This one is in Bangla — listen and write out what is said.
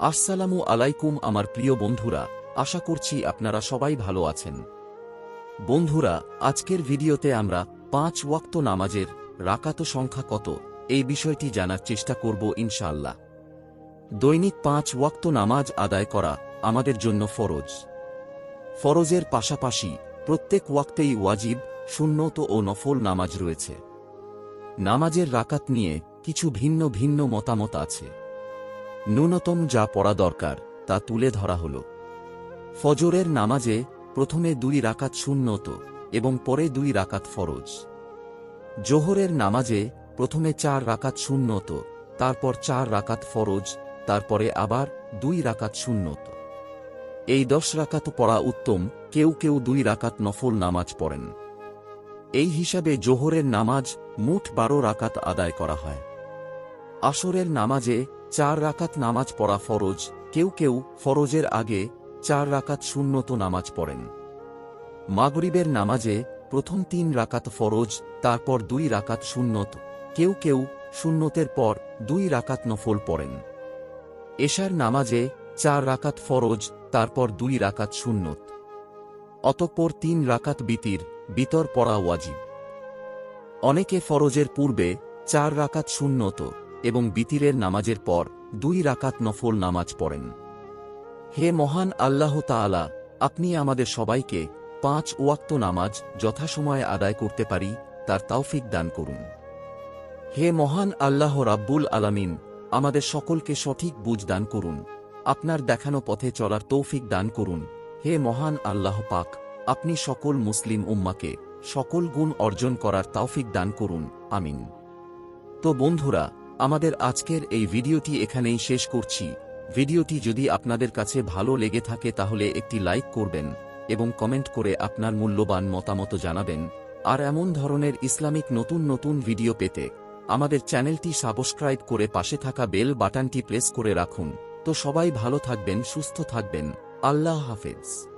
আসসালামু আলাইকুম আমার প্রিয় বন্ধুরা, আশা করছি আপনারা সবাই ভালো আছেন। বন্ধুরা, আজকের ভিডিওতে আমরা পাঁচ ওয়াক্ত নামাজের রাকাত সংখ্যা কত, এই বিষয়টি জানার চেষ্টা করব ইনশাআল্লাহ। দৈনিক পাঁচ ওয়াক্ত নামাজ আদায় করা আমাদের জন্য ফরজ। ফরজের পাশাপাশি প্রত্যেক ওয়াক্তেই ওয়াজিব, সুন্নত ও নফল নামাজ রয়েছে। নামাজের রাকাত নিয়ে কিছু ভিন্ন ভিন্ন মতামত আছে। ন্যূনতম যা পড়া দরকার, তা তুলে ধরা হল। ফজরের নামাজে প্রথমে দুই রাকাত শূন্যত এবং পরে দুই রাকাত ফরজ। জোহরের নামাজে প্রথমে চার রাকাত শূন্যত তারপর চার রাকাত ফরজ, তারপরে আবার দুই রাকাত শূন্যত এই দশ রাকাত পড়া উত্তম, কেউ কেউ দুই রাকাত নফল নামাজ পড়েন। এই হিসাবে জোহরের নামাজ মোট বারো রাকাত আদায় করা হয়। আসরের নামাজে চার রাকাত নামাজ পড়া ফরজ, কেউ কেউ ফরজের আগে চার রাকাত শূন্যত নামাজ পড়েন। মাগরিবের নামাজে প্রথম তিন রাকাত ফরজ, তারপর দুই রাকাত শূন্যত কেউ কেউ শূন্যতের পর দুই রাকাত নফল পড়েন। এশার নামাজে চার রাকাত ফরজ, তারপর দুই রাকাত শূন্যত অতঃপর তিন রাকাত বিতির, বিতর পড়া ওয়াজিব। অনেকে ফরজের পূর্বে চার রাকাত শূন্যত এবং বিতিরের নামাজের পর দুই রাকাত নফল নামাজ পড়েন। হে মহান আল্লাহ তাআলা, আপনি আমাদের সবাইকে পাঁচ ওয়াক্ত নামাজ যথাসময়ে আদায় করতে পারি, তার তাওফিক দান করুন। হে মহান আল্লাহ রাব্বুল আলামিন, আমাদের সকলকে সঠিক বুঝ দান করুন, আপনার দেখানো পথে চলার তৌফিক দান করুন। হে মহান আল্লাহ পাক, আপনি সকল মুসলিম উম্মাকে সকল গুণ অর্জন করার তাওফিক দান করুন, আমিন। তো বন্ধুরা আমাদের আজকের এই ভিডিওটি এখানেই শেষ করছি। ভিডিওটি যদি আপনাদের কাছে ভালো লেগে থাকে তাহলে একটি লাইক করবেন এবং কমেন্ট করে আপনার মূল্যবান মতামত জানাবেন। আর এমন ধরনের ইসলামিক নতুন নতুন ভিডিও পেতে আমাদের চ্যানেলটি সাবস্ক্রাইব করে পাশে থাকা বেল বাটনটি প্রেস করে রাখুন। তো সবাই ভালো থাকবেন, সুস্থ থাকবেন। আল্লাহ হাফেজ।